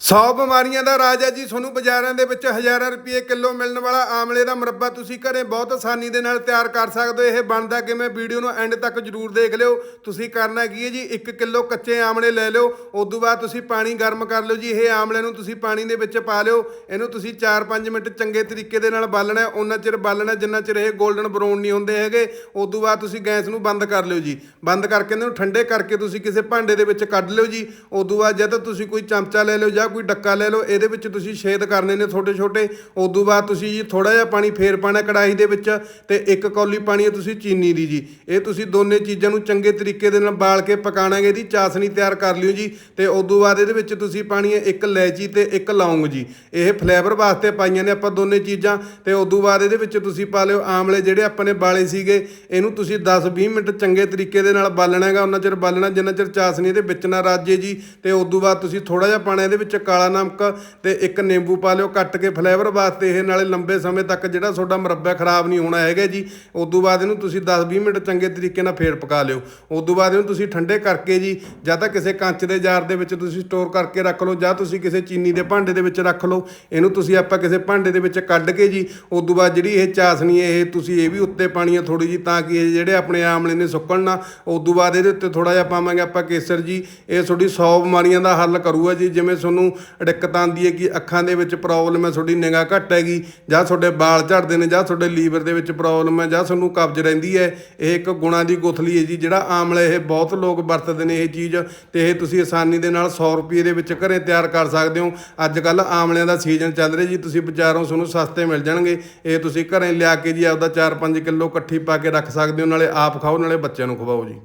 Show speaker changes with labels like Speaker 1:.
Speaker 1: 100 ਬਿਮਾਰੀਆਂ ਦਾ ਰਾਜ ਹੈ ਜੀ, ਤੁਹਾਨੂੰ ਬਾਜ਼ਾਰਾਂ ਦੇ ਵਿੱਚ ਹਜ਼ਾਰਾਂ ਰੁਪਏ ਕਿਲੋ ਮਿਲਣ ਵਾਲਾ ਆਮਲੇ ਦਾ ਮੁਰੱਬਾ ਤੁਸੀਂ ਘਰੇ ਬਹੁਤ ਆਸਾਨੀ ਦੇ ਨਾਲ ਤਿਆਰ ਕਰ ਸਕਦੇ ਹੋ। ਇਹ ਬਣਦਾ ਕਿਵੇਂ? ਵੀਡੀਓ ਨੂੰ ਐਂਡ ਤੱਕ ਜਰੂਰ ਦੇਖ ਲਿਓ। ਤੁਸੀਂ ਕਰਨਾ ਕੀ ਹੈ ਜੀ? 1 ਕਿਲੋ ਕੱਚੇ ਆਮਲੇ ਲੈ ਲਿਓ। ਉਸ ਤੋਂ ਬਾਅਦ ਤੁਸੀਂ ਪਾਣੀ ਗਰਮ ਕਰ ਲਿਓ ਜੀ। ਇਹ ਆਮਲੇ ਨੂੰ ਤੁਸੀਂ ਪਾਣੀ ਦੇ ਵਿੱਚ ਪਾ ਲਿਓ। ਇਹਨੂੰ ਤੁਸੀਂ 4-5 ਮਿੰਟ ਚੰਗੇ ਤਰੀਕੇ ਦੇ ਨਾਲ ਬਾਲਣਾ ਉਹਨਾਂ ਚਿਰ ਬਾਲਣਾ ਜਿੰਨਾ ਚਿਰ ਇਹ 골ਡਨ ਬਰਾਊਨ ਨਹੀਂ ਹੁੰਦੇ ਹੈਗੇ। ਉਸ ਤੋਂ ਬਾਅਦ ਤੁਸੀਂ ਗੈਸ ਨੂੰ ਬੰਦ ਕਰ ਲਿਓ ਜੀ। ਬੰਦ ਕਰਕੇ ਇਹਨੂੰ ਠੰਡੇ ਕਰਕੇ ਤੁਸੀਂ ਕਿਸੇ ਭਾਂਡੇ ਦੇ ਵਿੱਚ ਕੱਢ ਲਿਓ ਜੀ। ਉਸ ਤੋਂ ਬਾਅਦ ਜਦ ਤੁਸੀਂ ਕੋਈ ਚਮਚਾ ਲੈ ਲਿਓ ਜਾਂ ਕੋਈ ਡੱਕਾ ਲੈ ਲਓ, ਇਹਦੇ ਵਿੱਚ ਤੁਸੀਂ ਛੇਦ ਕਰਨੇ ਨੇ ਛੋਟੇ ਛੋਟੇ। ਉਦੋਂ ਬਾਅਦ ਤੁਸੀਂ ਜੀ ਥੋੜਾ ਜਿਹਾ ਪਾਣੀ ਫੇਰ ਪਾਣਾ ਕੜਾਹੀ ਦੇ ਵਿੱਚ ਤੇ ਇੱਕ ਕੌਲੀ ਪਾਣੀ ਹੈ ਤੁਸੀਂ ਚੀਨੀ ਦੀ ਜੀ। ਇਹ ਤੁਸੀਂ ਦੋਨੇ ਚੀਜ਼ਾਂ ਨੂੰ ਚੰਗੇ ਤਰੀਕੇ ਦੇ ਨਾਲ ਬਾਲ ਕੇ ਪਕਾਣਾਗੇ ਇਹਦੀ ਚਾਸਣੀ ਤਿਆਰ ਕਰ ਲਿਓ ਜੀ ਤੇ ਉਦੋਂ ਬਾਅਦ ਇਹਦੇ ਵਿੱਚ ਤੁਸੀਂ ਪਾਣੀ ਹੈ ਇੱਕ ਲੈਚੀ ਤੇ ਇੱਕ ਲੌਂਗ ਜੀ। ਇਹ ਫਲੇਵਰ ਵਾਸਤੇ ਪਾਈਆਂ ਨੇ ਆਪਾਂ ਦੋਨੇ ਚੀਜ਼ਾਂ ਤੇ ਉਦੋਂ ਬਾਅਦ ਇਹਦੇ ਵਿੱਚ ਤੁਸੀਂ ਪਾ ਲਿਓ ਆਮਲੇ ਜਿਹੜੇ ਆਪਾਂ ਨੇ ਬਾਲੇ ਸੀਗੇ। ਇਹਨੂੰ ਤੁਸੀਂ 10-20 ਮਿੰਟ ਚੰਗੇ ਤਰੀਕੇ ਦੇ ਨਾਲ ਬਾਲਣਾ ਹੈਗਾ ਉਹਨਾਂ ਚਿਰ ਬਾਲਣਾ, ਜਿੰਨਾ ਚਿਰ ਚਾਸਣੀ ਇਹਦੇ ਵਿੱਚ ਨਾ ਰਾਜੇ ਜੀ ਤੇ ਉਦੋਂ ਬਾਅਦ ਤੁਸੀਂ ਥੋੜਾ ਜਿਹਾ ਪਾਣਾ ਇਹਦੇ ਵਿੱਚ ਕਾਲਾ ਨਮਕ ਤੇ ਇੱਕ ਨਿੰਬੂ ਪਾ ਲਿਓ, ਕੱਟ ਕੇ ਫਲੇਵਰ ਵਾਸਤੇ ਇਹ ਨਾਲੇ ਲੰਬੇ ਸਮੇਂ ਤੱਕ ਜਿਹੜਾ ਤੁਹਾਡਾ ਮੁਰੱਬਾ ਖਰਾਬ ਨਹੀਂ ਹੋਣਾ ਹੈਗਾ ਜੀ। ਉਸ ਤੋਂ ਬਾਅਦ ਇਹਨੂੰ ਤੁਸੀਂ 10-20 ਮਿੰਟ ਚੰਗੇ ਤਰੀਕੇ ਨਾਲ ਫੇਰ ਪਕਾ ਲਿਓ। ਉਸ ਤੋਂ ਬਾਅਦ ਇਹਨੂੰ ਤੁਸੀਂ ਠੰਡੇ ਕਰਕੇ ਜੀ, ਜਾਂ ਤਾਂ ਕਿਸੇ ਕੰਚ ਦੇ ਜਾਰ ਦੇ ਵਿੱਚ ਤੁਸੀਂ ਸਟੋਰ ਕਰਕੇ ਰੱਖ ਲਓ, ਜਾਂ ਤੁਸੀਂ ਕਿਸੇ ਚੀਨੀ ਦੇ ਭਾਂਡੇ ਦੇ ਵਿੱਚ ਰੱਖ ਲਓ। ਇਹਨੂੰ ਤੁਸੀਂ ਆਪਾਂ ਕਿਸੇ ਭਾਂਡੇ ਦੇ ਵਿੱਚ ਕੱਢ ਕੇ ਜੀ ਉਸ ਤੋਂ ਬਾਅਦ ਜਿਹੜੀ ਇਹ ਚਾਸਣੀ ਹੈ, ਇਹ ਤੁਸੀਂ ਇਹ ਵੀ ਉੱਤੇ ਪਾਣੀ ਹੈ ਥੋੜੀ ਜੀ ਤਾਂ ਕਿ ਇਹ ਜਿਹੜੇ ਆਪਣੇ ਆਮਲੇ ਨੇ ਸੁੱਕਣ ਨਾ ਉਸ ਤੋਂ ਬਾਅਦ ਇਹਦੇ ਉੱਤੇ ਥੋੜਾ ਜਿਹਾ ਪਾਵਾਂਗੇ ਆਪਾਂ ਕੇਸਰ ਜੀ। ਇਹ ਤੁਹਾਡੀ 100 ਬਿਮਾਰੀਆਂ ਦਾ ਹੱਲ ਕਰੂਗਾ ਜੀ, ਜਿਵੇਂ ਤੁਹਾਨੂੰ ਦਿੱਕਤ ਆਉਂਦੀ ਹੈ ਕਿ ਅੱਖਾਂ ਦੇ ਵਿੱਚ ਪ੍ਰੋਬਲਮ ਹੈ, ਤੁਹਾਡੀ ਨਿਗਾਹ ਘੱਟ ਹੈਗੀ, ਜਾਂ ਤੁਹਾਡੇ ਵਾਲ ਝੜਦੇ ਨੇ, ਜਾਂ ਤੁਹਾਡੇ ਲੀਵਰ ਦੇ ਵਿੱਚ ਪ੍ਰੋਬਲਮ ਹੈ, ਜਾਂ ਤੁਹਾਨੂੰ ਕਬਜ਼ ਰਹਿੰਦੀ ਹੈ। ਇਹ ਇੱਕ ਗੁਣਾ ਦੀ ਗੁਥਲੀ ਹੈ ਜੀ, ਜਿਹੜਾ ਆਮਲਾ ਇਹ ਬਹੁਤ ਲੋਕ ਵਰਤਦੇ ਨੇ ਇਹ ਚੀਜ਼, ਤੇ ਇਹ ਤੁਸੀਂ ਆਸਾਨੀ ਦੇ ਨਾਲ 100 ਰੁਪਏ ਦੇ ਵਿੱਚ ਘਰੇ ਤਿਆਰ ਕਰ ਸਕਦੇ ਹੋ। ਅੱਜ ਕੱਲ ਆਮਲਿਆਂ ਦਾ ਸੀਜ਼ਨ ਚੱਲ ਰਿਹਾ ਜੀ, ਤੁਸੀਂ ਬਾਜ਼ਾਰੋਂ ਤੁਹਾਨੂੰ ਸਸਤੇ ਮਿਲ ਜਾਣਗੇ। ਇਹ ਤੁਸੀਂ ਘਰੇ ਲਿਆ ਕੇ ਜੀ, ਆਪਦਾ 4-5 ਕਿਲੋ ਇਕੱਠੀ ਪਾ ਕੇ ਰੱਖ ਸਕਦੇ ਹੋ, ਨਾਲੇ ਆਪ ਖਾਓ, ਨਾਲੇ ਬੱਚਿਆਂ ਨੂੰ ਖਵਾਓ ਜੀ।